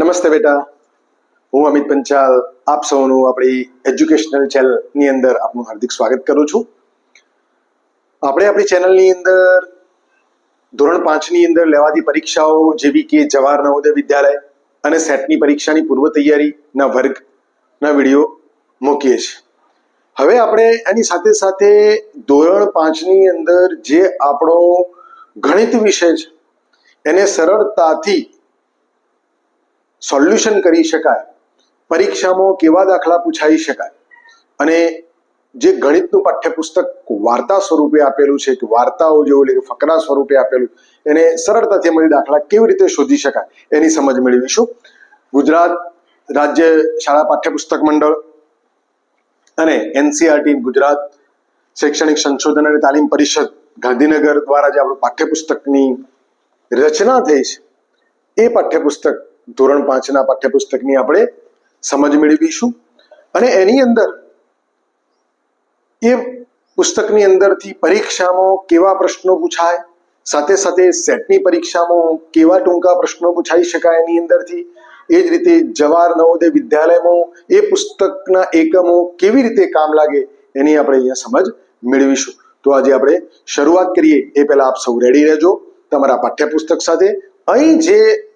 નમસ્તે બેટા. હું અમિત પંચાલ, આપ સૌનું આપણી એજ્યુકેશનલ ચેનલની અંદર આપનું હાર્દિક સ્વાગત કરું છું. આપણે આપણી ચેનલની અંદર ધોરણ પાંચની અંદર લેવાતી પરીક્ષાઓ જેવી કે જવાહર નવોદય વિદ્યાલય અને સેટની પરીક્ષાની પૂર્વ તૈયારીના વર્ગના વીડિયો મૂકીએ છીએ. હવે આપણે એની સાથે સાથે ધોરણ પાંચની અંદર જે આપણો ગણિત વિષય છે, એને સરળતાથી સોલ્યુશન કરી શકાય. પરીક્ષામાં કેવા દાખલા પૂછાઈ શકાય. અને જે ગણિતનું પાઠ્યપુસ્તક વાર્તા સ્વરૂપે આપેલું છે, કે વાર્તાઓ જેવું એટલે કે ફકરા સ્વરૂપે આપેલું, એને સરળતાથી મળી દાખલા કેવી રીતે શોધી શકાય, એની સમજ મેળવીશું. ગુજરાત રાજ્ય શાળા પાઠ્યપુસ્તક મંડળ અને એનસીઆરટી ગુજરાત શૈક્ષણિક સંશોધન અને તાલીમ પરિષદ ગાંધીનગર દ્વારા જે આપણું પાઠ્યપુસ્તકની રચના થઈ છે, એ પાઠ્યપુસ્તક ધોરણ પાંચના પાઠ્યપુસ્તકની આપણે સમજ મેળવીશું. અને એની અંદર એ પુસ્તકની અંદરથી પરીક્ષામાં કેવા પ્રશ્નો પૂછાય, સાથે સાથે સેટની પરીક્ષામાં કેવા ટૂંકા પ્રશ્નો પૂછાઈ શકાય એની અંદરથી, એ જ રીતે જવાહર નવોદય વિદ્યાલયમાં એ પુસ્તકના એકમો કેવી રીતે કામ લાગે એની આપણે અહીંયા સમજ મેળવીશું. તો આજે આપણે શરૂઆત કરીએ. એ પહેલા આપ સૌ રેડી રહેજો. તમારા પાઠ્યપુસ્તક સાથે. અહીં જે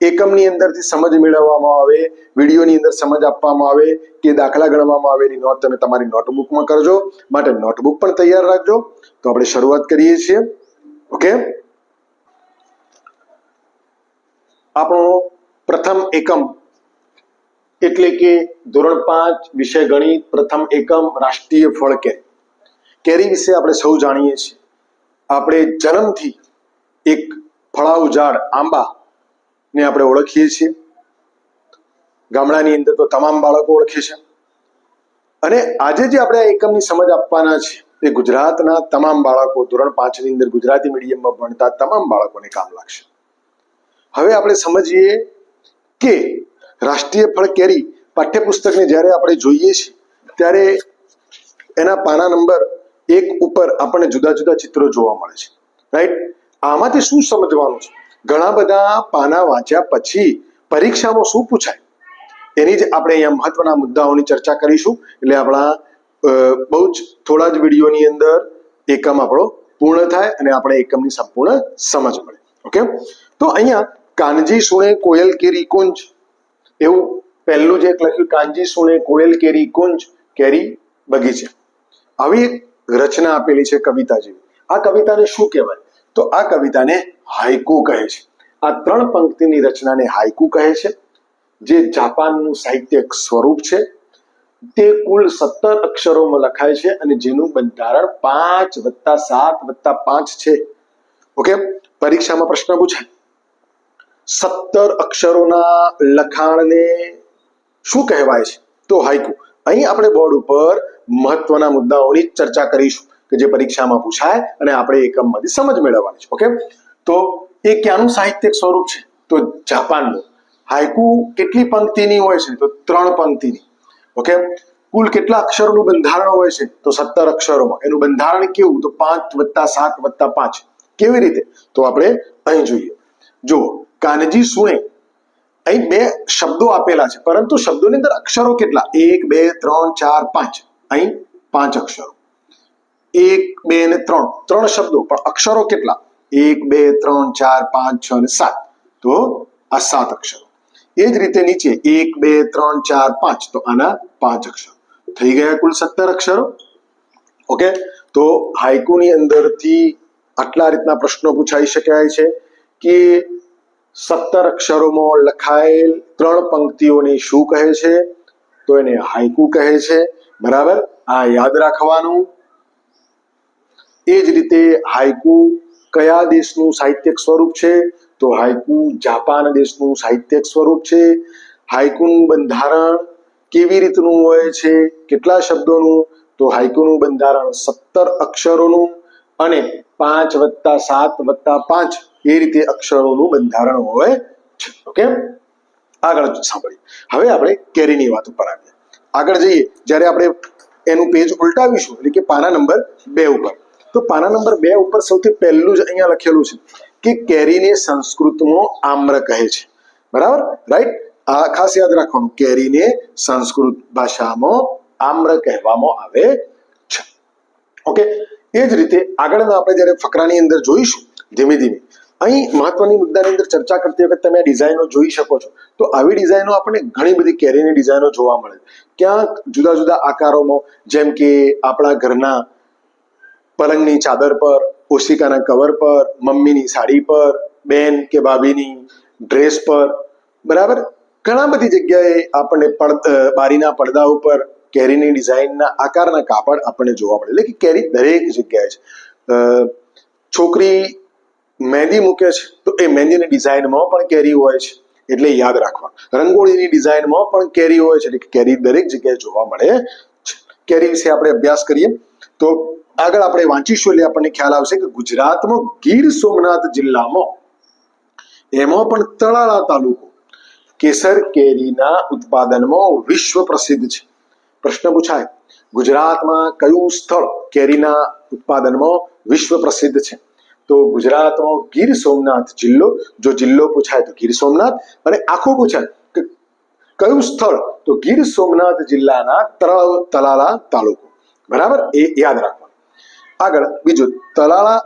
એકમની અંદરથી સમજ મેળવવામાં આવે, વિડીયોની અંદર સમજ આપવામાં આવે, કે દાખલા ગણવામાં આવે એની નોટ તમે તમારી નોટબુકમાં કરજો. માટે નોટબુક પણ તૈયાર રાખજો. તો આપણે શરૂઆત કરીએ છીએ. ઓકે? આપણો પ્રથમ એકમ એટલે કે ધોરણ પાંચ વિષય ગણિત, પ્રથમ એકમ રાષ્ટ્રીય ફળ કેરી કેરી વિશે આપણે સૌ જાણીએ છીએ. આપણે જન્મથી એક ફળાઉ ઝાડ આંબા ને આપણે ઓળખીએ છીએ. ગામડાની અંદર તો તમામ બાળકો ઓળખે છે. અને આજે જે આપણે આ એકમની સમજ આપવાના છે, એ ગુજરાતના તમામ બાળકો, ધોરણ પાંચની અંદર ગુજરાતી મીડિયમમાં ભણતા તમામ બાળકોને કામ લાગશે. હવે આપણે સમજીએ કે રાષ્ટ્રીય ફળ કેરી પાઠ્યપુસ્તકને જ્યારે આપણે જોઈએ છીએ, ત્યારે એના પાના નંબર એક ઉપર આપણને જુદા જુદા ચિત્રો જોવા મળે છે. રાઈટ આમાંથી શું સમજવાનું છે? ઘણા બધા પાના વાંચ્યા પછી પરીક્ષામાં શું પૂછાય? એની જ આપણે અહીંયા મહત્વના મુદ્દાઓની ચર્ચા કરીશું. એટલે આપણા બહુ જ થોડા જ વિડીયોની અંદર એકમ આપણો પૂર્ણ થાય અને આપણે એકમની સંપૂર્ણ સમજ મળે. ઓકે? તો અહીંયા કાનજી સુણે કોયલ કેરી કુંજ. એવું પહેલું જે એક લખ્યું, કાનજી સુણે કોયલ કેરી કુંજ કેરી બગીચે. આવી એક રચના આપેલી છે કવિતા જેવી આ કવિતાને શું કહેવાય? તો આ કવિતાને હાઈકુ કહે છે. આ ત્રણ પંક્તિની રચનાને હાઈકુ કહે છે, જે જાપાનનું સાહિત્યિક સ્વરૂપ છે. તે કુલ સત્તર અક્ષરોમાં લખાય છે અને જેનું બંધારણ પાંચ વત્તા સાત વત્તા પાંચ છે. ઓકે? પરીક્ષામાં પ્રશ્ન પૂછાય સત્તર અક્ષરોના લખાણને શું કહેવાય છે? તો હાઈકુ અહીં આપણે બોર્ડ ઉપર મહત્વના મુદ્દાઓની ચર્ચા કરીશું. કે જે પરીક્ષામાં પૂછાય અને આપણે એકમમાંથી સમજ મેળવવાની છે. ઓકે તો એ ક્યાંનું સાહિત્યિક સ્વરૂપ છે? તો જાપાનનું. હાઈકુ કેટલી પંક્તિની હોય છે? તો ત્રણ પંક્તિની. ઓકે કુલ કેટલા અક્ષરોનું બંધારણ હોય છે? તો સત્તર અક્ષરોમાં. એનું બંધારણ કેવું? તો પાંચ વત્તા સાત વત્તા પાંચ. કેવી રીતે? તો આપણે અહીં જોઈએ. જુઓ. કાનજી સુણે. અહીં બે શબ્દો આપેલા છે. પરંતુ શબ્દોની અંદર અક્ષરો કેટલા? એક, બે, ત્રણ, ચાર, પાંચ. અહીં પાંચ અક્ષરો. એક, બે ને ત્રણ. ત્રણ શબ્દો, પણ અક્ષરો કેટલા? એક, બે, ત્રણ, ચાર, પાંચ, છ અને સાત. તો આ સાત અક્ષરો. એ જ રીતે નીચે એક, બે, ત્રણ, ચાર, પાંચ. તો આના પાંચ અક્ષરો. થઈ ગયા કુલ સત્તર અક્ષરો? ઓકે? તો હાઈકુની અંદરથી આટલા રીતના પ્રશ્નો પૂછાઈ શકાય છે કે સત્તર અક્ષરોમાં લખાયેલ ત્રણ પંક્તિઓને શું કહે છે? તો એને હાઈકુ કહે છે. બરાબર? આ યાદ રાખવાનું. એ જ રીતે હાઈકુ કયા દેશનું સાહિત્યિક સ્વરૂપ છે? તો હાઈકુ જાપાન દેશનું સાહિત્યિક સ્વરૂપ છે. હાઈકુનું બંધારણ કેવી રીતનું હોય છે? કેટલા શબ્દોનું? તો હાઈકુનું બંધારણ સત્તર અક્ષરોનું અને પાંચ વત્તા સાત વત્તા પાંચ એ રીતે અક્ષરોનું બંધારણ હોય છે. ઓકે? આગળ સાંભળીએ. હવે આપણે કેરીની વાત ઉપર આવીએ. આગળ જઈએ. જ્યારે આપણે એનું પેજ ઉલટાવીશું, એટલે કે પાના નંબર બે ઉપર. તો પાના નંબર બે ઉપર સૌથી પહેલું જ અહીંયા લખેલું છે કે કેરીને સંસ્કૃતમાં આમ્ર કહે છે. બરાબર? રાઈટ આ ખાસ યાદ રાખવાનું. કેરીને સંસ્કૃત ભાષામાં આમ્ર કહેવામાં આવે છે. ઓકે એ જ રીતે આગળના આપણે જ્યારે ફકરાની અંદર જોઈશું, ધીમે ધીમે, અહીં મહત્વની મુદ્દાની અંદર ચર્ચા કરતી વખત તમે ડિઝાઇનો જોઈ શકો છો. તો આવી ડિઝાઇનો આપણને ઘણી બધી કેરીની ડિઝાઇનો જોવા મળે. ક્યાંક જુદા જુદા આકારોમાં, જેમ કે આપણા ઘરના પલંગની ચાદર પર, ઓશિકાના કવર પર, મમ્મીની સાડી પર, બેન કે ભાભીની ડ્રેસ પર. બરાબર? ઘણા બધી જગ્યાએ આપણને બારીના પડદા ઉપર કેરીની ડિઝાઇનના આકારના કાપડ આપણને જોવા મળે. એટલે કે કેરી દરેક જગ્યાએ છે છોકરી મહેંદી મૂકે છે, તો એ મહેંદીની ડિઝાઇનમાં પણ કેરી હોય છે, એટલે યાદ રાખવા રંગોળીની ડિઝાઇનમાં પણ કેરી હોય છે, એટલે કેરી દરેક જગ્યાએ જોવા મળે છે. કેરી વિશે આપણે અભ્યાસ કરીએ, તો આગળ આપણે વાંચીશું એટલે આપણને ખ્યાલ આવશે કે ગુજરાતમાં ગીર સોમનાથ જિલ્લામાં એમાં પણ તળાળા તાલુકો કેસર કેરીના ઉત્પાદનમાં વિશ્વ પ્રસિદ્ધ છે. પ્રશ્ન પૂછાય, ગુજરાતમાં કયું સ્થળ કેરીના ઉત્પાદનમાં વિશ્વ પ્રસિદ્ધ છે? તો ગુજરાતમાં ગીર સોમનાથ જિલ્લો, જો જિલ્લો પૂછાય તો ગીર સોમનાથ, અને આખું પૂછાય કે કયું સ્થળ? તો ગીર સોમનાથ જિલ્લાના તળાવ તલાલા તાલુકો. બરાબર? એ યાદ રાખવાનું. આગળ બીજું તલાળા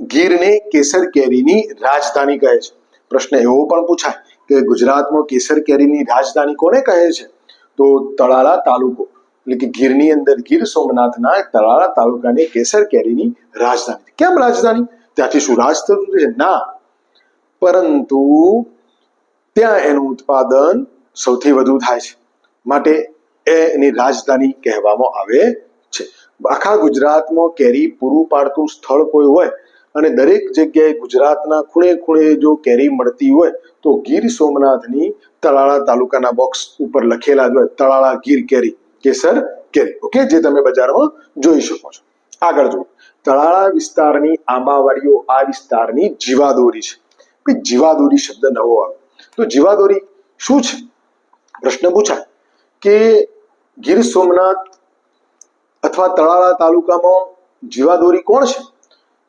ગીરને કેસર કેરીની રાજધાની કહે છે. પ્રશ્ન એવો પણ પૂછાય કે ગુજરાતમાં કેસર કેરીની રાજધાની કોને કહે છે? તો તળાળા તાલુકો, એટલે કે ગીરની અંદર ગીર સોમનાથના તળાળા તાલુકાની કેસર કેરીની રાજધાની કેમ રાજધાની? ત્યાંથી શું રાજ થતું છે ના. પરંતુ ત્યાં એનું ઉત્પાદન સૌથી વધુ થાય છે. માટે એની રાજધાની કહેવામાં આવે છે. આખા ગુજરાતમાં કેરી પૂરું પાડતું સ્થળ કોઈ હોય અને દરેક જગ્યાએ ગુજરાતના ખૂણે ખૂણે જો કેરી મળતી હોય તો ગીર સોમનાથની તળાળા તાલુકાના બોક્સ ઉપર લખેલા જ હોય, તળાળા ગીર કેરી, કેસર કેરી. ઓકે જે તમે બજારમાં જોઈ શકો છો. આગળ જુઓ. તળાળા વિસ્તારની આંબાવાડીઓ આ વિસ્તારની જીવાદોરી છે. જીવાદોરી શબ્દ નવો આવે. તો જીવાદોરી શું છે? પ્રશ્ન પૂછાય. કે ગીર સોમનાથ અથવા તળાળા તાલુકામાં જીવાદોરી કોણ છે?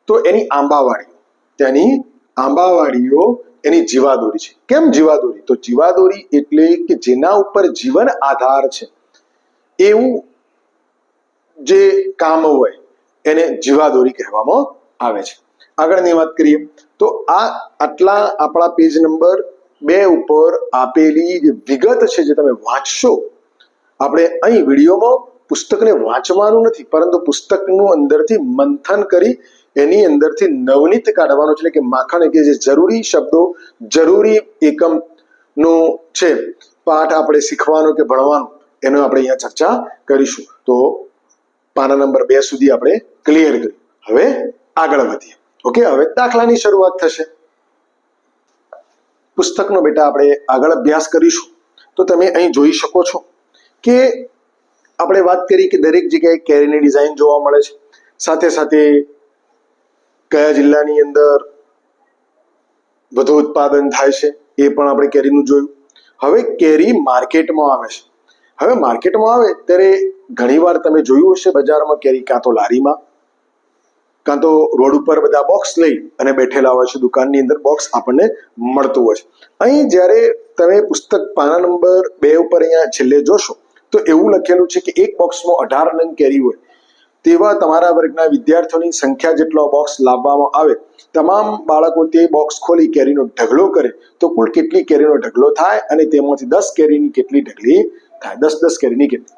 તો એની આંબાવાડીઓ. તેની આંબાવાડીઓ એની જીવાદોરી છે. કેમ જીવાદોરી? તો જીવાદોરી એટલે કે જેના ઉપર જીવન આધાર છે. એવું જે કામ હોય એને જીવાદોરી કહેવામાં આવે છે. આગળની વાત કરીએ, તો આ આટલા આપણા પેજ નંબર બે ઉપર આપેલી જે વિગત છે જે તમે વાંચશો, આપણે અહીં વિડીયોમાં પુસ્તકને વાંચવાનું નથી, પરંતુ પુસ્તકનું અંદરથી મંથન કરી એની અંદરથી નવનીત કાઢવાનું એટલે કે માખણ કે જે જરૂરી શબ્દો, જરૂરી એકમ નો છે, પાઠ આપણે શીખવાનો કે ભણવાનો, એનો આપણે અહીંયા ચર્ચા કરીશું. તો પાના નંબર બે સુધી આપણે ક્લિયર કરી હવે આગળ વધીએ. ઓકે, હવે દાખલાની શરૂઆત થશે. પુસ્તકનો બેટા આપણે આગળ અભ્યાસ કરીશું. તો તમે અહીં જોઈ શકો છો કે આપણે વાત કરી કે દરેક જગ્યાએ કેરીની ડિઝાઇન જોવા મળે છે. સાથે સાથે કયા જિલ્લાની અંદર વધુ ઉત્પાદન થાય છે એ પણ આપણે કેરીનું જોયું. હવે કેરી માર્કેટમાં આવે છે. હવે માર્કેટમાં આવે ત્યારે ઘણીવાર તમે જોયું હશે બજારમાં કેરી કાં તો લારીમાં, કાં તો રોડ ઉપર બધા બોક્સ લઈ અને બેઠેલા હોય છે દુકાનની અંદર બોક્સ આપણને મળતું હોય છે. અહીં જ્યારે તમે પુસ્તક પાના નંબર બે ઉપર અહીંયા છેલ્લે જોશો તો એવું લખેલું છે કે એક બોક્સમાં અઢાર નંગ કેરી હોય, તેવા તમારા વર્ગના વિદ્યાર્થીઓની સંખ્યા જેટલો બોક્સ લાવવામાં આવે, તમામ બાળકો તે બોક્સ ખોલી કેરીનો ઢગલો કરે, તો કુલ કેટલી કેરીનો ઢગલો થાય અને તેમાંથી દસ કેરીની કેટલી ઢગલી થાય, દસ દસ કેરીની કેટલી.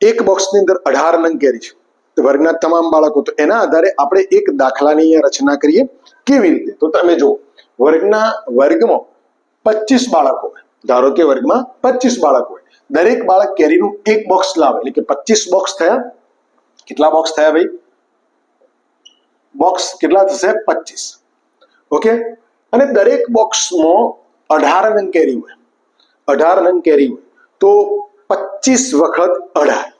એક બોક્સની અંદર અઢાર નંગ કેરી છે વર્ગના તમામ બાળકો, તો એના આધારે આપણે એક દાખલાની રચના કરીએ, કેવી રીતે? તો તમે જુઓ, વર્ગના વર્ગમાં પચીસ બાળકો હોય, ધારો કે વર્ગમાં પચીસ બાળકો હોય દરેક બાળક કેરીનું એક બોક્સ લાવે. એટલે કે પચીસ બોક્સ થયા. કેટલા બોક્સ થયા ભાઈ? બોક્સ કેટલા થશે? પચીસ. ઓકે? અને દરેક બોક્સમાં અઢાર નંગ કેરી હોય. અઢાર નંગ કેરી હોય. તો પચીસ વખત અઢાર.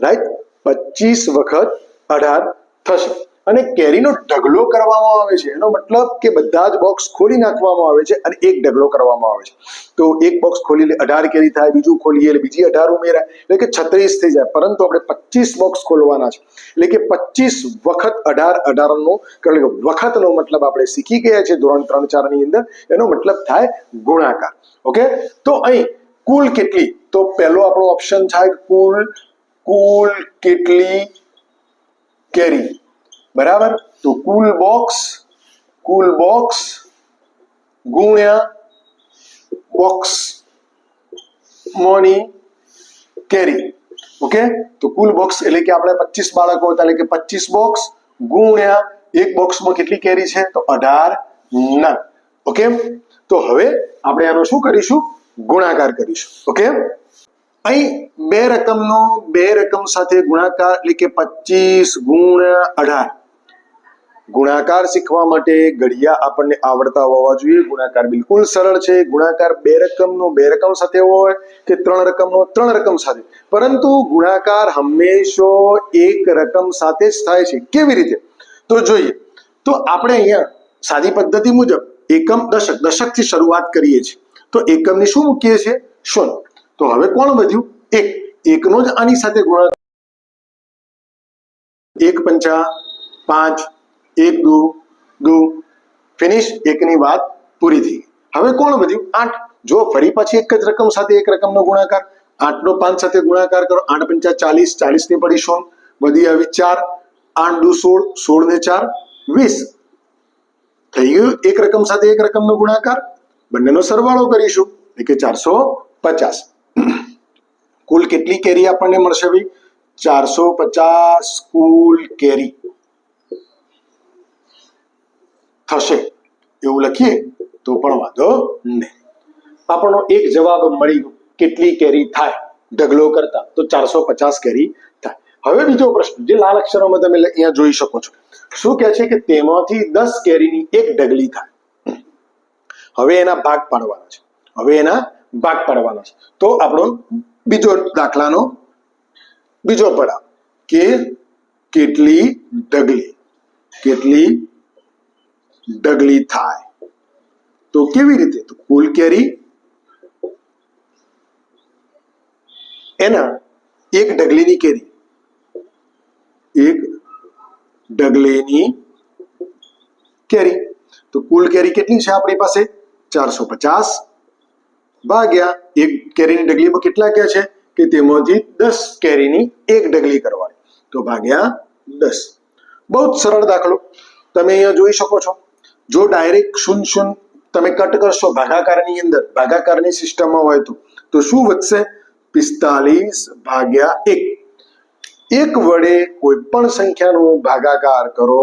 રાઈટ પચીસ વખત અઢાર થશે. અને કેરીનો ઢગલો કરવામાં આવે છે. એનો મતલબ કે બધા જ બોક્સ ખોલી નાખવામાં આવે છે અને એક ઢગલો કરવામાં આવે છે. તો એક બોક્સ ખોલી લે અઢાર કેરી થાય, બીજું ખોલીએ એટલે બીજી અઢાર ઉમેરાય. એટલે કે છત્રીસ થઈ જાય. પરંતુ આપણે પચીસ બોક્સ ખોલવાના છે. એટલે કે પચીસ વખત અઢાર, અઢારનો એટલે કે વખતનો મતલબ આપણે શીખી ગયા છે ધોરણ ત્રણ ચારની અંદર. એનો મતલબ થાય ગુણાકાર. ઓકે? તો અહીં કુલ કેટલી? તો પહેલો આપણો ઓપ્શન થાય કુલ કુલ કેટલી કેરી? બરાબર તો કુલ બોક્સ કુલ બોક્સ ગુણ્યા બોક્સ મોની કેરી ઓકે તો કુલ બોક્સ એટલે કે આપણે પચીસ બાળકો હતા, એટલે કે પચીસ બોક્સ ગુણ્યા, એક બોક્સમાં કેટલી કેરી છે? તો અઢાર નંગ. ઓકે તો હવે આપણે આનો શું કરીશું? ગુણાકાર કરીશું. ઓકે અહીં બે રકમનો, બે રકમ સાથે ગુણાકાર એટલે કે પચીસ ગુણ્યા અઢાર. ગુણાકાર શીખવા માટે ઘડિયા આપણને આવડતા હોવા જોઈએ. ગુણાકાર બિલકુલ સરળ છે. ગુણાકાર બે રકમનો, બે રકમ સાથે હોય કે ત્રણ રકમનો, ત્રણ રકમ સાથે. પરંતુ ગુણાકાર હંમેશો એક રકમ સાથે જ થાય છે. કેવી રીતે? તો જોઈએ. તો આપણે અહીંયા સાદી પદ્ધતિ મુજબ એકમ દશક, દશકથી શરૂઆત કરીએ છીએ. તો એકમની શું મૂકીએ છીએ? શૂન્ય. તો હવે કોણ વધ્યું? એક. એકનો જ આની સાથે ગુણાકાર. એક પંચા પાંચ એક દુ દુ. ફિનિશ એકની વાત પૂરી થઈ. હવે કોણ વધ્યું? આઠ. જો ફરી પછી એક જ રકમ સાથે એક રકમનો ગુણાકાર, આઠનો પાંચ સાથે ગુણાકાર કરો. આઠ પંચા ચાલીસ ચાલીસ ને પડી સોળ. વધી આવી ચાર. આઠ દુ સોળ સોળ ને ચાર, વીસ. થઈ ગયું એક રકમ સાથે એક રકમનો ગુણાકાર. બંનેનો સરવાળો કરીશું. એટલે કે ચારસો પચાસ. કુલ કેટલી કેરી આપણને મળશે ભાઈ? ચારસો પચાસ કુલ કેરી. થશે. એવું લખીએ તો પણ વાંધો નહીં. આપણો એક જવાબ મળી કેટલી કેરી થાય? ઢગલો કરતા તો ચારસો પચાસ કેરી થાય. હવે બીજો પ્રશ્ન, જે લાલ અક્ષરોમાં તમે અહીંયા જોઈ શકો છો. શું કહે છે કે તેમાંથી દસ કેરીની એક ઢગલી થાય? હવે એના ભાગ પાડવાના છે. હવે એના ભાગ પાડવાના છે. તો આપણો બીજો દાખલાનો, બીજો પડાવ. કે કેટલી ઢગલી, કેટલી ઢગલી થાય. તો કેવી રીતે? કુલ કેરી. એના એક ઢગલીની કેરી. એક ઢગલીની કેરી. તો કુલ કેરી કેટલી છે આપણી પાસે? ચારસો પચાસ. ભાગ્યા એક કેરીની ડગલીમાં કેટલા કે છે? કે તેમાંથી દસ કેરીની એક ડગલી કરવાની. તો ભાગ્યા દસ. બહુ જ સરળ દાખલો. તમે અહીંયા જોઈ શકો છો. જો ડાયરેક્ટ શૂન શૂન તમે કટ કરશો ભાગાકારની અંદર, ભાગાકારની સિસ્ટમમાં હોય તો તો શું વધશે? પિસ્તાલીસ ભાગ્યા એક. એક વડે કોઈ પણ સંખ્યાનો ભાગાકાર કરો,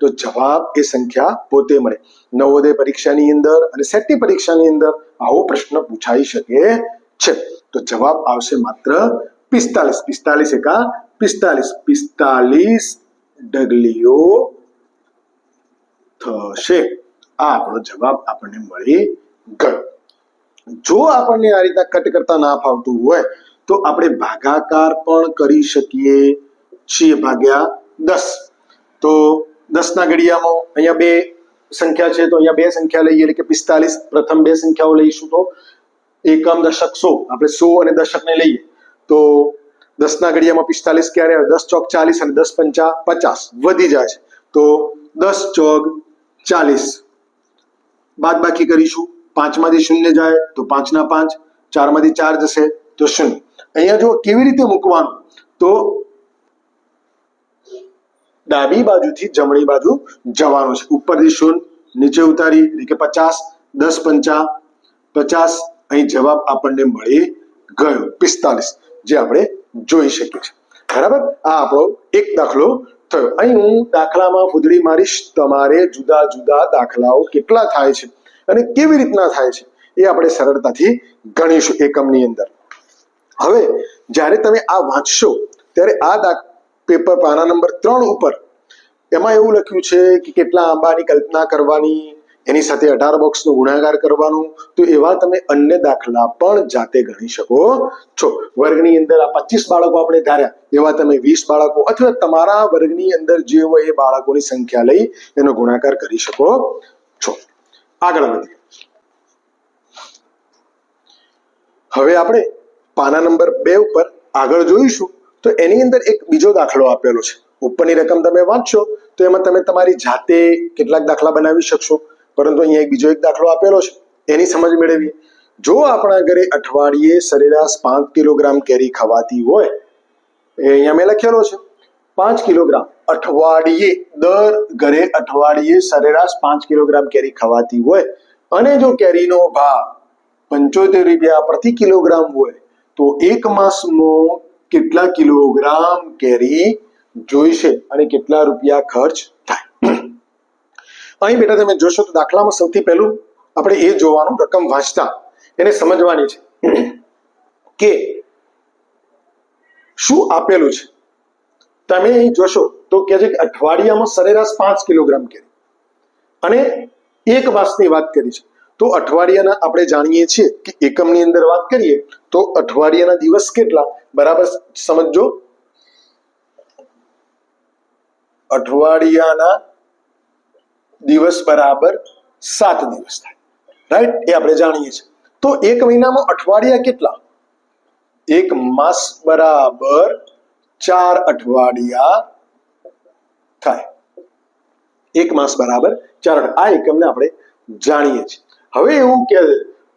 તો જવાબ એ સંખ્યા પોતે મળે. નવોદય પરીક્ષાની અંદર અને સેટની પરીક્ષાની અંદર આવો પ્રશ્ન પૂછાઈ શકે છે. તો જવાબ આવશે માત્ર પિસ્તાલીસ. પિસ્તાલીસ એકા પિસ્તાલીસ. પિસ્તાલીસ ડગલીઓ થશે? આ આપણો જવાબ આપણને મળી ગયો. જો આપણને આ રીતના કટ કરતા ના ફાવતું હોય, તો આપણે ભાગાકાર પણ કરી શકીએ છીએ ભાગ્યા દસ. તો દસના ઘડિયામાં અહીંયા બે સંખ્યા છે, તો અહીંયા બે સંખ્યા લઈએ, એટલે કે પિસ્તાલીસ. પ્રથમ બે સંખ્યાઓ લઈશું તો એકમ દશક સો. આપણે સો અને દશકને લઈએ. તો દસના ઘડિયામાં પિસ્તાલીસ ક્યારે આવે? દસ ચોક ચાલીસ અને દસ પંચા પચાસ. વધી જાય છે. તો દસ ચોક ચાલીસ. બાદ બાકી કરીશું. પાંચમાંથી શૂન્ય જાય તો પાંચના પાંચ, ચારમાંથી ચાર જશે તો શૂન્ય. અહીંયા જો કેવી રીતે મૂકવાનું? તો ડાબી બાજુથી જમણી બાજુ જવાનું છે. ઉપરથી શૂન્ય, નીચે ઉતારી, એટલે કે પચાસ, દસ પંચા, પચાસ. અહીં જવાબ આપણને મળી ગયો. પિસ્તાલીસ, જે આપણે જોઈ શકીએ છીએ. બરાબર? આ આપણો એક દાખલો થયો અહીં હું દાખલામાં ફૂદડી મારીશ, તમારે જુદા જુદા દાખલાઓ કેટલા થાય છે અને કેવી રીતના થાય છે એ આપણે સરળતાથી ગણીશું એકમની અંદર. હવે, જ્યારે તમે આ વાંચશો, ત્યારે આ પેપર પાના નંબર ત્રણ ઉપર એમાં એવું લખ્યું છે કે કેટલા આંબાની કલ્પના કરવાની એની સાથે અઢાર બોક્સનો ગુણાકાર કરવાનું. તો એવા તમે અન્ય દાખલા પણ જાતે ગણી શકો. છો. વર્ગની અંદર આ પચીસ બાળકો આપણે ધાર્યા. એવા તમે વીસ બાળકો અથવા તમારા વર્ગની અંદર જે હોય એ બાળકોની સંખ્યા લઈ એનો ગુણાકાર કરી શકો છો. આગળ વધીએ. હવે આપણે પાના નંબર બે ઉપર આગળ જોઈશું. તો એની અંદર એક બીજો દાખલો આપેલો છે. ઉપરની રકમ તમે વાંચશો તો એમાં તમે તમારી જાતે કેટલાક દાખલા બનાવી શકશો. પરંતુ અહીંયા બીજો એક દાખલો આપેલો છે. એની સમજ મેળવીએ જો આપણા ઘરે અઠવાડિયે સરેરાશ પાંચ કિલોગ્રામ કેરી ખવાતી હોય, એ અહીંયા મેં લખેલો છે. પાંચ કિલોગ્રામ. અઠવાડિયે, દર ઘરે અઠવાડિયે સરેરાશ પાંચ કિલોગ્રામ કેરી ખવાતી હોય અને જો કેરીનો ભાવ પંચોતેર રૂપિયા પ્રતિ કિલોગ્રામ હોય, તો એક માસમાં કેટલા કિલોગ્રામ કેરી જોઈશે અને કેટલા રૂપિયા ખર્ચ થાય? અહીં બેટા તમે જોશો તો દાખલામાં સૌથી પહેલું આપણે એ જોવાનું રકમ વાંચતા. એને સમજવાની છે. કે શું આપેલું છે? તમે અહીં જોશો તો કે છે અઠવાડિયામાં સરેરાશ પાંચ કિલોગ્રામ કેરી. અને એક માસની વાત કરી છે. તો અઠવાડિયાના આપણે જાણીએ છીએ કે એકમની અંદર વાત કરીએ તો અઠવાડિયાના દિવસ કેટલા? બરાબર સમજો અઠવાડિયાના દિવસ બરાબર સાત દિવસ થાય. રાઈટ એ આપણે જાણીએ છીએ. તો એક મહિનામાં અઠવાડિયા કેટલા? એક માસ બરાબર ચાર અઠવાડિયા થાય. એક માસ બરાબર ચાર આ એકમને આપણે જાણીએ છીએ. હવે એવું કે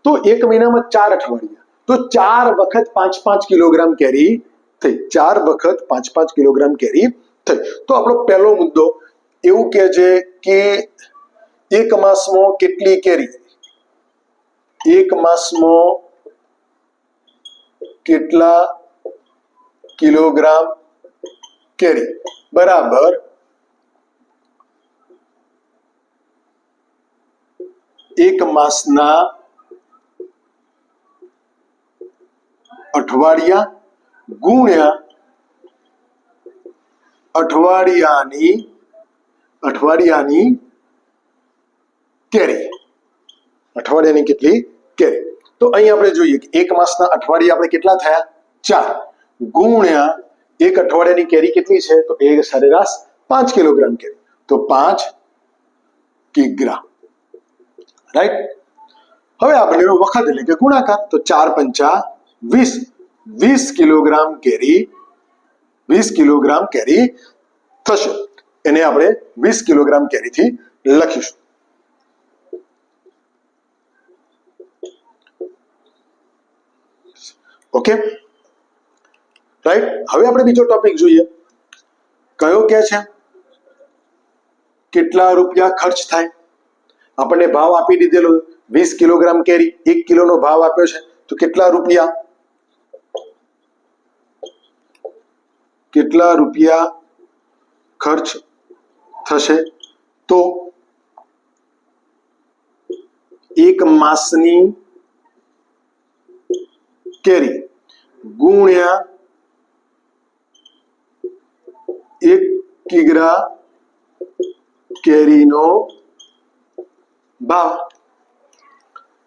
તો એક મહિનામાં ચાર અઠવાડિયા. તો ચાર વખત પાંચ પાંચ કિલોગ્રામ કેરી થઈ. ચાર વખત પાંચ પાંચ કિલોગ્રામ કેરી થઈ. તો આપણો પહેલો મુદ્દો એવું કે છે કે એક માસમાં કેટલી કેરી? એક માસમાં કેટલા કિલોગ્રામ કેરી? બરાબર. એક માસના અઠવાડિયા ગુણ્યા અઠવાડિયાની અઠવાડિયાની કેરી. અઠવાડિયાની કેટલી? કેરી. તો અહીં આપણે જોઈએ કે એક માસના અઠવાડિયા આપણે કેટલા થયા? ચાર. ગુણ્યા એક અઠવાડિયાની કેરી કેટલી છે? તો એક સરેરાશ પાંચ કિલોગ્રામ કેરી. તો પાંચ કિગ્રા. રાઈટ હવે આ બંનેનો વખત એટલે કે ગુણાકાર. તો ચાર પંચા વીસ. વીસ કિલોગ્રામ કેરી, વીસ કિલોગ્રામ કેરી થશે. એને આપણે વીસ કિલોગ્રામ કેરીથી લખીશું. ઓકે? રાઈટ? હવે આપણે બીજો ટોપિક જોઈએ. કયો કે છે? કેટલા રૂપિયા ખર્ચ થાય? આપણને ભાવ આપી દીધેલો વીસ કિલોગ્રામ કેરી, એક કિલોનો ભાવ આપ્યો છે. તો કેટલા રૂપિયા? કેટલા રૂપિયા ખર્ચ થશે. તો એક માસની કેરી ગુણ્યા એક કિગ્રા કેરીનો ભાવ.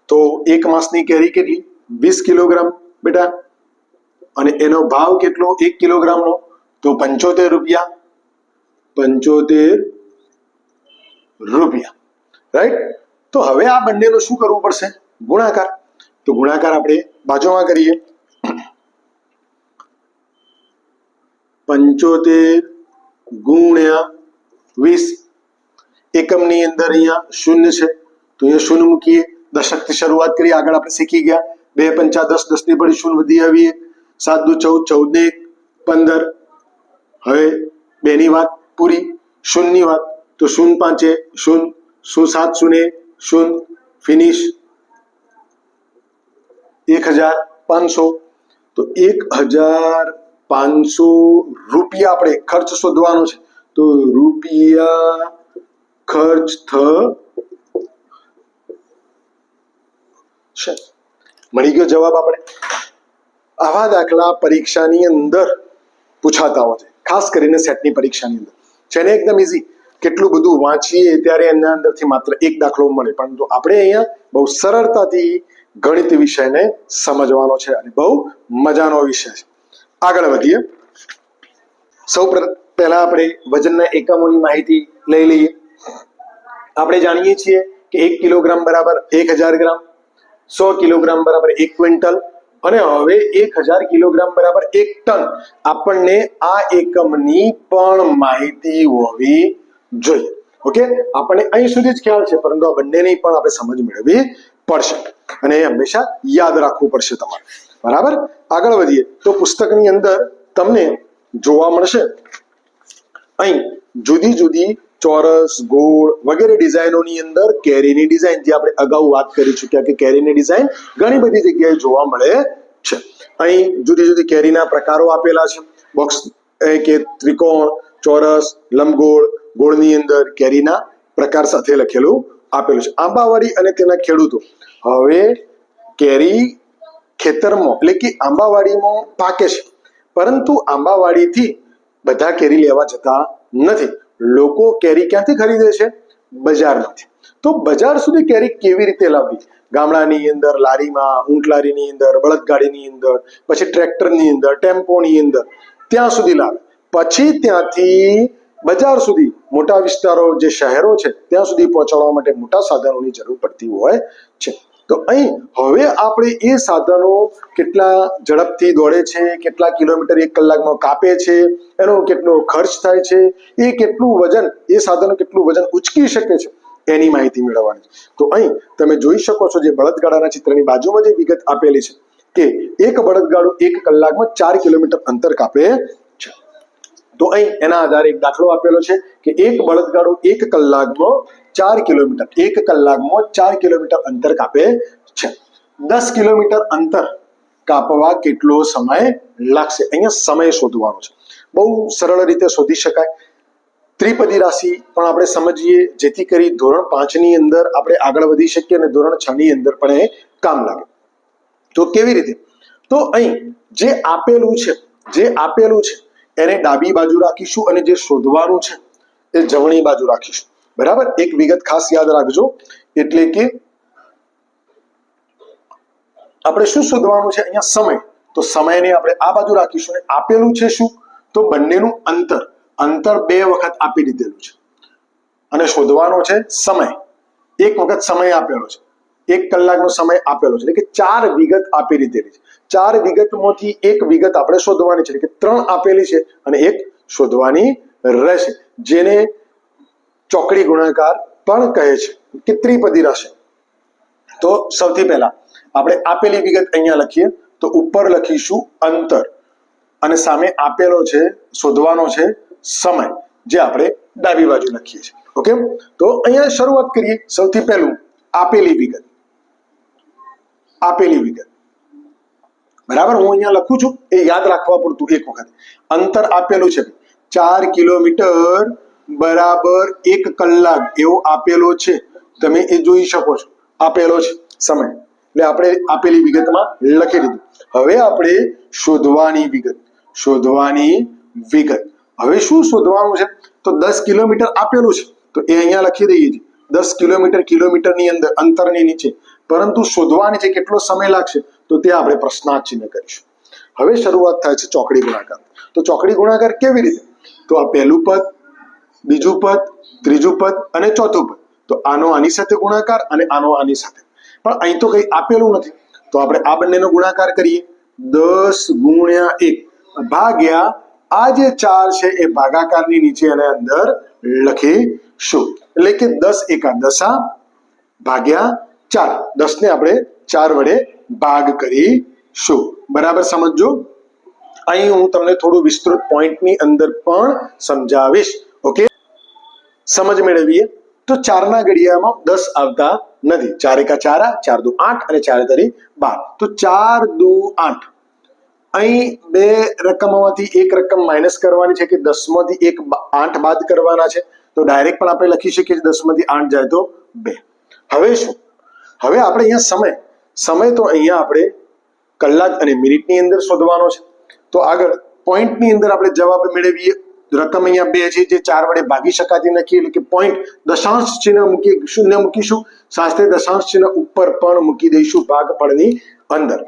તો એક માસની કેરી કેટલી? વીસ કિલોગ્રામ, બેટા. અને એનો ભાવ કેટલો? એક કિલોગ્રામનો. તો પંચોતેર રૂપિયા. પંચોતેર રૂપિયા. રાઈટ તો હવે આ બંનેનું શું કરવું પડશે? ગુણાકાર. તો ગુણાકાર આપણે બાજુમાં કરીએ. પંચોતેર ગુણ્યા વીસ. એકમની અંદર અહીંયા શૂન્ય છે. તો અહીંયા શૂન્ય મૂકીએ. દશકથી શરૂઆત કરીએ. આગળ આપણે શીખી ગયા. બે પંચા દસ દસની પડી શૂન્ય વધી આવીએ. સાત દુ ચૌદ ચૌદ ને એક, પંદર. હવે બેની વાત. પૂરી શૂન્યની વાત તો શૂન્ય પાંચે શૂન્ય શું સાત શૂન્ય શૂન્ય ફિનિશ એક હજાર પાંચસો તો એક હજાર પાંચસો રૂપિયા આપણે ખર્ચ શોધવાનો છે। તો રૂપિયા ખર્ચ થશે મળી ગયો જવાબ આપણે આવા દાખલા પરીક્ષાની અંદર પૂછાતા હોય છે, ખાસ કરીને સેટની પરીક્ષાની અંદર. છે ને એકદમ ઇઝી કેટલું બધું વાંચીએ ત્યારે એના અંદરથી માત્ર એક દાખલો મળે. પરંતુ આપણે અહીંયા બહુ સરળતાથી ગણિત વિષયને સમજવાનો છે અને બહુ મજાનો વિષય છે. આગળ વધીએ. સૌ પહેલા આપણે વજનના એકમોની માહિતી લઈ લઈએ. આપણે જાણીએ છીએ કે એક કિલોગ્રામ બરાબર એક હજાર ગ્રામ, સો કિલોગ્રામ બરાબર એક ક્વિન્ટલ અને હવે એક હજાર કિલોગ્રામ બરાબર એક ટન આપણને આ એકમની પણ માહિતી હોવી જોઈએ. ઓકે? આપણને અહીં સુધી જ ખ્યાલ છે, પરંતુ આ બંનેની પણ આપણે સમજ મેળવવી પડશે. અને એ હંમેશા યાદ રાખવું પડશે તમારે. બરાબર? આગળ વધીએ. તો પુસ્તકની અંદર તમને જોવા મળશે. અહીં જુદી જુદી ચોરસ, ગોળ વગેરે ડિઝાઇનોની અંદર કેરીની ડિઝાઇન, જે આપણે અગાઉ વાત કરી ચૂક્યા કે કેરીની ડિઝાઇન ઘણી બધી જગ્યાએ જોવા મળે છે. અહીં જુદી જુદી કેરીના પ્રકારો આપેલા છે. બોક્સ કે ત્રિકોણ, ચોરસ, લંબગોળ, ગોળની અંદર કેરીના પ્રકાર સાથે લખેલું આપેલું છે. આંબાવાડી અને તેના ખેડૂતો. હવે કેરી ખેતરમાં, એટલે કે આંબાવાડીમાં પાકે છે. પરંતુ આંબાવાડીથી બધા કેરી લેવા જતા નથી. લોકો કેરી ક્યાંથી ખરીદે છે? બજારમાંથી. તો બજાર સુધી કેરી કેવી રીતે લાવવી? ગામડાની અંદર, લારીમાં ઊંટ લારીની અંદર, બળદગાડીની અંદર, પછી ટ્રેક્ટરની અંદર, ટેમ્પોની અંદર, ત્યાં સુધી લાવે. પછી ત્યાંથી બજાર સુધી મોટા વિસ્તારો, જે શહેરો છે, ત્યાં સુધી પહોંચાડવા માટે મોટા સાધનોની જરૂર પડતી હોય છે. તો અહીં હવે આપણે એ સાધનો કેટલા ઝડપથી દોડે છે, કેટલા કિલોમીટર એક કલાકમાં કાપે છે, એનો કેટલો ખર્ચ થાય છે, એ કેટલું વજન, એ સાધનો કેટલું વજન ઉચકી શકે છે, એની માહિતી મેળવવાની છે. તો અહીં તમે જોઈ શકો છો જે બળદગાડાના ચિત્રની બાજુમાં જે વિગત આપેલી છે કે એક બળદગાડું એક કલાકમાં ચાર કિલોમીટર અંતર કાપે તો અહીં એના આધારે એક દાખલો આપેલો છે કે એક બળદગાડું એક કલાકમાં ચાર કિલોમીટર, એક કલાકમાં ચાર કિલોમીટર અંતર કાપે છે. દસ કિલોમીટર અંતર કાપવા કેટલો સમય લાગશે? અહીંયા સમય શોધવાનો છે. બહુ સરળ રીતે શોધી શકાય. ત્રિપદી રાશિ પણ આપણે સમજીએ, જેથી કરી ધોરણ પાંચની અંદર આપણે આગળ વધી શકીએ અને ધોરણ છ ની અંદર પણ એ કામ લાગે. તો કેવી રીતે? તો અહીં જે આપેલું છે, જે આપેલું છે એને ડાબી બાજુ રાખીશું અને જે શોધવાનું છે, એ જમણી બાજુ રાખીશું. બરાબર? એક વિગત ખાસ યાદ રાખજો. એટલે કે આપણે શું શોધવાનું છે? અહીંયા સમય. તો સમયને આપણે આ બાજુ રાખીશું અને આપેલું છે શું? તો બંનેનું અંતર. અંતર બે વખત આપી દીધેલું છે. અને શોધવાનો છે સમય. એક વખત સમય આપેલો છે. એક કલાકનો સમય આપેલો છે. એટલે કે ચાર વિગત આપી દીધેલી છે. ચાર વિગતમાંથી એક વિગત આપણે શોધવાની છે. એટલે કે ત્રણ આપેલી છે અને એક શોધવાની રહેશે. જેને ચોકડી ગુણાકાર પણ કહે છે. કે ત્રિપદી રહેશે. તો સૌથી પહેલા આપણે આપેલી વિગત અહીંયા લખીએ. તો ઉપર લખીશું અંતર. અને સામે આપેલો છે, શોધવાનો છે સમય. જે આપણે ડાબી બાજુ લખીએ છીએ. ઓકે? તો અહીંયા શરૂઆત કરીએ સૌથી પહેલું આપેલી વિગત. આપેલી વિગત. બરાબર? હું અહીંયા લખું છું, એ યાદ રાખવા પૂરતું એક વખત. અંતર આપેલું છે. ચાર કિલોમીટર બરાબર એક કલાક એવો આપેલો છે. તમે એ જોઈ શકો છો. આપેલો છે. સમય. એટલે આપણે આપેલી વિગતમાં લખી દીધું. હવે આપણે શોધવાની વિગત. શોધવાની વિગત. હવે શું શોધવાનું છે? તો દસ કિલોમીટર આપેલું છે. તો એ અહીંયા લખી દઈએ છીએ. દસ કિલોમીટર કિલોમીટરની અંદર અંતરની નીચે. પરંતુ શોધવાની છે કેટલો સમય લાગશે, તો તે આપણે પ્રશ્નાર્થ કરીશું. હવે શરૂઆત થાય છે ચોકડી ગુણાકાર. તો ચોકડી ગુણાકાર કેવી રીતે? તો આ પહેલું પદ, બીજું પદ, ત્રીજું પદ અને ચોથું પદ. તો આનો આની સાથે ગુણાકાર અને આનો આની સાથે. પણ અહીં તો કંઈ આપેલું નથી. તો આપણે આ બંનેનો ગુણાકાર કરીએ. દસ ગુણ્યા એક ભાગ્યા આ જે ચાર છે એ ભાગાકારની નીચે અને અંદર લખીશું. એટલે કે દસ એકા દસા ભાગ્યા ચાર દસ ને આપણે ચાર વડે ભાગ કરીશું. બરાબર સમજજો? અહીં હું તમને થોડું વિસ્તૃત પોઈન્ટની અંદર પણ સમજાવીશ, ઓકે? સમજ મેળવીએ. તો ચારના ઘડિયામાં દસ આવતા નથી. ચાર એકા ચારા ચાર દુ આઠ અને ચાર તરી બાર. તો ચાર દુ આઠ. અહીં બે રકમોમાંથી એક રકમ માઇનસ કરવાની છે કે દસમાંથી એક આઠ બાદ કરવાના છે? તો ડાયરેક્ટ પણ આપણે લખી શકીએ છીએ દસમાંથી આઠ જાય તો બે. હવે શું? હવે આપણે અહીંયા સમય સમય તો અહીંયા આપણે કલાક અને મિનિટની અંદર શોધવાનો છે. તો આગળ પોઈન્ટની અંદર આપણે જવાબ મેળવીએ. રકમ અહીંયા બે છે, જે ચાર વડે ભાગી શકાતી નથી, એટલે કે પોઈન્ટ દશાંશ ચિહ્ન મૂકી શૂન્ય મૂકીશું. સાથે દશાંશ ચિહ્ન ઉપર પણ મૂકી દઈશું ભાગફળની અંદર.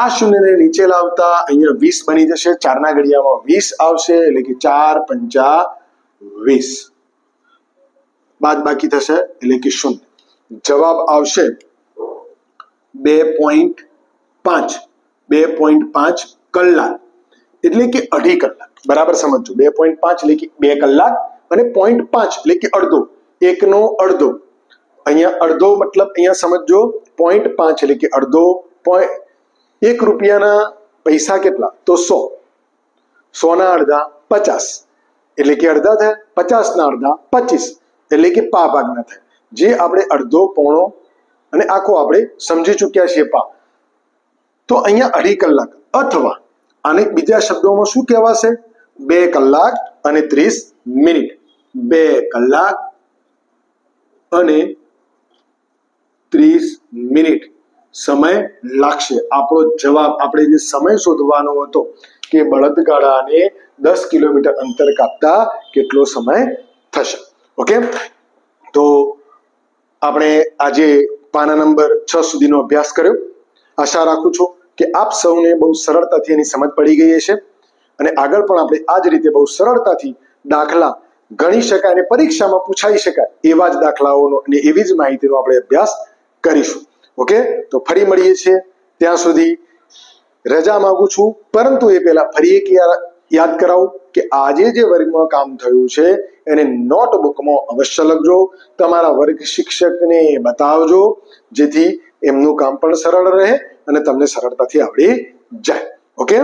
આ શૂન્યને નીચે લાવતા અહીંયા વીસ બની જશે, ચારના ઘડિયામાં વીસ આવશે, એટલે કે ચાર પંચા વીસ. બાદ બાકી થશે, એટલે કે શૂન્ય. જવાબ આવશે બે પોઈન્ટ પાંચ. બે પોઈન્ટ પાંચ કલાક. એટલે કે અઢી કલાક. બરાબર સમજજો. બે પોઈન્ટ પાંચ એટલે કે બે કલાક અને પોઈન્ટ પાંચ એટલે કે અડધો. એકનો અડધો. અહીંયા અડધો મતલબ અહીંયા સમજજો. પોઈન્ટ પાંચ એટલે કે અડધો પોઈન્ટ એક રૂપિયાના પૈસા કેટલા? તો સો. સોના અડધા પચાસ. એટલે કે અડધા થાય પચાસના અડધા પચીસ. એટલે કે પા ભાગના થાય. જે આપણે અડધો પોણો અને આખો આપણે સમજી ચૂક્યા છીએ પા. તો અહીંયા અઢી કલાક અથવા આને બીજા શબ્દોમાં શું કહેવાશે? બે કલાક અને ત્રીસ મિનિટ. બે કલાક અને ત્રીસ મિનિટ. સમય લાગશે. આપણો જવાબ, આપણે જે સમય શોધવાનો હતો કે બળદગાડાને દસ કિલોમીટર અંતર કાપતા કેટલો સમય થશે. ઓકે? તો આપણે આજે પાના નંબર છ સુધીનો અભ્યાસ કર્યો. આશા રાખું છું કે આપ સૌને બહુ સરળતાથી એની સમજ પડી ગઈ હશે. અને આગળ પણ આપણે આ જ રીતે બહુ સરળતાથી દાખલા ગણી શકાય અને પરીક્ષામાં પૂછાઈ શકાય એવા જ દાખલાઓનો અને એવી જ માહિતીનો આપણે અભ્યાસ કરીશું. ઓકે? તો ફરી મળીએ છીએ. ત્યાં સુધી રજા માગું છું. પરંતુ એ પહેલા ફરી એક યા- યાદ કરાવું કે આજે જે વર્ગમાં કામ થયું છે, એને નોટબુકમાં અવશ્ય લખજો. તમારા વર્ગ શિક્ષકને બતાવજો, જેથી એમનું કામ પણ સરળ રહે અને તમને સરળતાથી આવડી જાય. ઓકે